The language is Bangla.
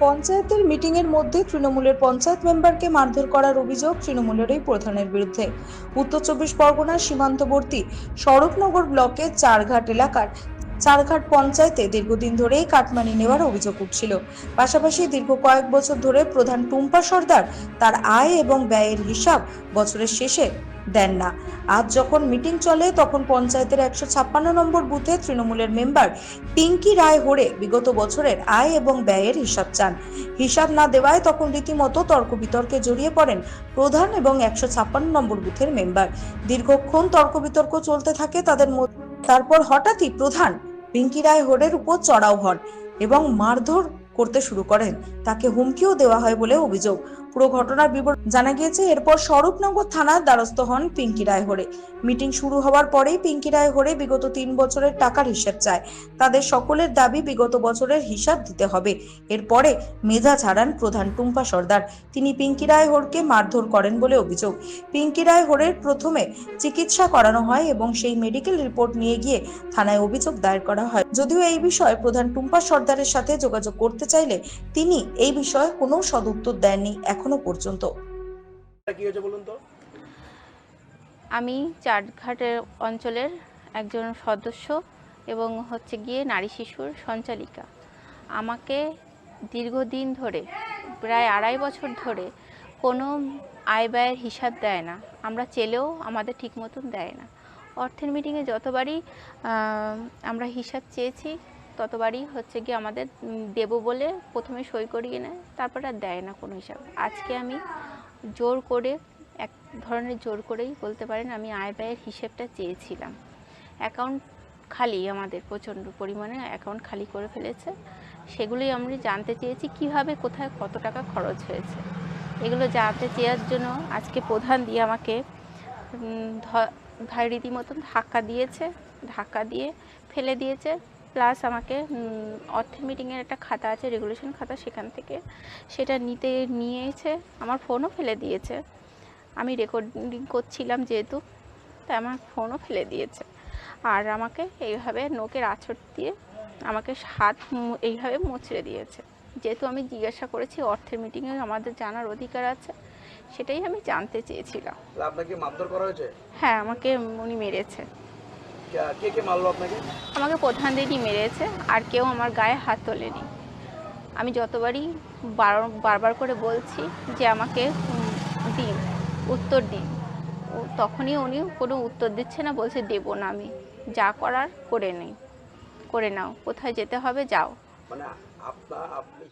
পঞ্চায়েতের মিটিংয়ের মধ্যে তৃণমূলের পঞ্চায়েত মেম্বারকে মারধর করার অভিযোগ তৃণমূলের এই প্রধানের বিরুদ্ধে। উত্তর চব্বিশ পরগনার সীমান্তবর্তী সড়কনগর ব্লকের চারঘাট এলাকার চারঘাট পঞ্চায়েতে দীর্ঘদিন ধরেই কাটমানি নেওয়ার অভিযোগ উঠছিল। পাশাপাশি দীর্ঘ কয়েক বছর ধরে প্রধান টুম্পা সর্দার তার আয় এবং ব্যয়ের হিসাব বছরের শেষে দেন না। আজ যখন মিটিং চলে, তখন পঞ্চায়েতের একশো ছাপ্পান্ন নম্বর বুথে তৃণমূলের মেম্বার পিঙ্কি রায় হরে বিগত বছরের আয় এবং ব্যয়ের হিসাব চান। হিসাব না দেওয়ায় তখন রীতিমতো তর্ক বিতর্কে জড়িয়ে পড়েন প্রধান এবং একশো ছাপ্পান্ন নম্বর বুথের মেম্বার। দীর্ঘক্ষণ তর্ক বিতর্ক চলতে থাকে তাদের মধ্যে। তারপর হঠাৎই প্রধান পিঙ্কি রায় হোডের উপর চড়াও হন এবং মারধর করতে শুরু করেন। তাকে হুমকিও দেওয়া হয় বলে অভিযোগ। পুরো ঘটনার বিবরণ জানা গিয়েছে। এরপর স্বরূপনগর থানার দ্বারস্থ হন পিঙ্কি রায় হরে মিটিং শুরু হওয়ার পরেই পিঙ্কি রায় হরে বিগত তিন বছরের টাকার হিসেব চায়। তাদের সকলের দাবি বিগত বছরের হিসাব দিতে হবে। এরপরে মেধা ছাড়ান প্রধান টুম্পা সর্দার। তিনি পিঙ্কি রায় হোরকে মারধর করেন বলে অভিযোগ। পিঙ্কি রায় হোরের প্রথমে চিকিৎসা করানো হয় এবং সেই মেডিকেল রিপোর্ট নিয়ে গিয়ে থানায় অভিযোগ দায়ের করা হয়। যদিও এই বিষয়ে প্রধান টুম্পা সর্দারের সাথে যোগাযোগ করতে চাইলে তিনি এই বিষয়ে কোনো সদুত্তর দেননি। এখনও পর্যন্ত। কি হয়েছে বলুন তো? আমি চাটঘাটের অঞ্চলের একজন সদস্য এবং হচ্ছে গিয়ে নারী শিশুর সঞ্চালিকা। আমাকে দীর্ঘদিন ধরে প্রায় আড়াই বছর ধরে কোনো আয় ব্যয়ের হিসাব দেয় না। আমরা চেলেও আমাদের ঠিক মতন দেয় না। অর্থের মিটিংয়ে যতবারই আমরা হিসাব চেয়েছি ততবারই হচ্ছে গিয়ে আমাদের দেবো বলে প্রথমে সই করিয়ে নেয়, তারপর আর দেয় না কোনো হিসাব। আজকে আমি জোর করে, এক ধরনের জোর করেই বলতে পারেন আমি আয় ব্যয়ের হিসেবটা চেয়েছিলাম। অ্যাকাউন্ট খালি আমাদের প্রচণ্ড পরিমাণে অ্যাকাউন্ট খালি করে ফেলেছে। সেগুলোই আমরা জানতে চেয়েছি কীভাবে, কোথায় কত টাকা খরচ হয়েছে। এগুলো জানতে চেয়ার জন্য আজকে প্রধান দিয়ে আমাকে ধা- রীতিমতন ধাক্কা দিয়েছে, ধাক্কা দিয়ে ফেলে দিয়েছে। প্লাস আমাকে উম, অর্থের মিটিংয়ের একটা খাতা আছে রেগুলেশন খাতা সেখান থেকে সেটা নিতে নিয়েছে। আমার ফোনও ফেলে দিয়েছে। আমি রেকর্ডিং করছিলাম যেহেতু তাই আমার ফোনও ফেলে দিয়েছে। আর আমাকে এইভাবে নোকের আঁচড় দিয়ে আমাকে হাত এইভাবে মুচড়ে দিয়েছে। যেহেতু আমি জিজ্ঞাসা করেছি অর্থের মিটিংয়ে আমাদের জানার অধিকার আছে সেটাই আমি জানতে চেয়েছিলাম। আপনাকে মারধর করা হয়েছে? হ্যাঁ আমাকে উনি মেরেছে। কে- কে মারলো আপনাকে? আমাকে প্রধান দিনই মেরেছে আর কেউ আমার গায়ে হাত তোলেনি। আমি যতবারই বার- বারবার করে বলছি যে আমাকে দিন উত্তর দিন। তখনই উনি কোনো উত্তর দিচ্ছে না বলছে দেবো না আমি। যা করার করে নেই করে নাও। কোথায় যেতে হবে যাও। মানে আপনি